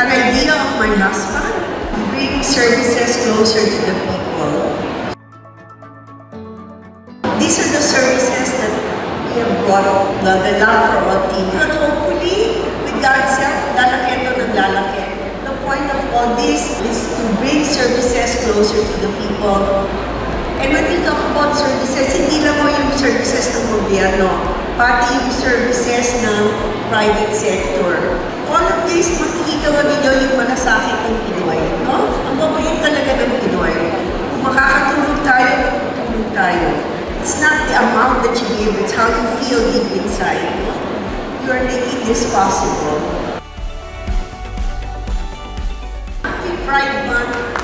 An idea of my husband, bring services closer to the people. These are the services that we have brought, the, the love for all team. But hopefully, with God's help, lalaki ito ng. The point of all this is to bring services closer to the people. And when we talk about services, hindi lang mo yung services ng gobyerno, pati yung services ng private sector. All of this, makikita mo ninyo yung malasakit ng Pinoy. No? Ang babayin talaga ng Pinoy. Kung makakatulong tayo, tutulong tayo. It's not the amount that you give, it's how you feel deep inside. You are making this possible. Happy Pride Month